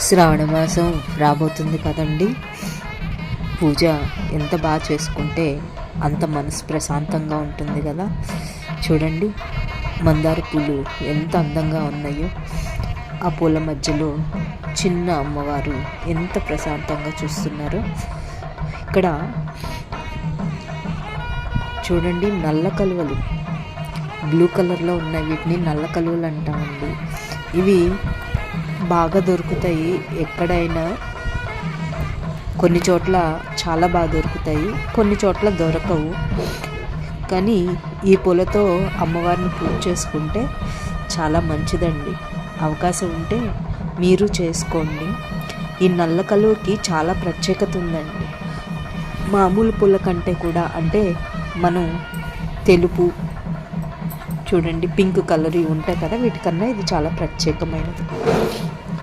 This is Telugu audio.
శ్రావణ మాసం రాబోతుంది కదండి. పూజ ఎంత బాగా చేసుకుంటే అంత మనసు ప్రశాంతంగా ఉంటుంది కదా. చూడండి మందార పూలు ఎంత అందంగా ఉన్నాయో. ఆ పూల మధ్యలో చిన్న అమ్మవారు ఎంత ప్రశాంతంగా చూస్తున్నారో. ఇక్కడ చూడండి నల్ల కలువలు. బ్లూ కలర్లో ఉన్న వీటిని నల్ల కలువలు అంటామండి. ఇవి బాగా దొరుకుతాయి. ఎక్కడైనా కొన్ని చోట్ల చాలా బాగా దొరుకుతాయి. కొన్ని చోట్ల దొరకవు. కానీ ఈ పూలతో అమ్మవారిని పూజ చేసుకుంటే చాలా మంచిదండి. అవకాశం ఉంటే మీరు చేసుకోండి. ఈ నల్ల కలువకి చాలా ప్రత్యేకత ఉందండి. మామూలు పూల కంటే కూడా అంటే మనం తెలుపు చూడండి. పింక్ కలర్ ఇవి ఉంటాయి కదా వీటికన్నా ఇది చాలా ప్రత్యేకమైనది.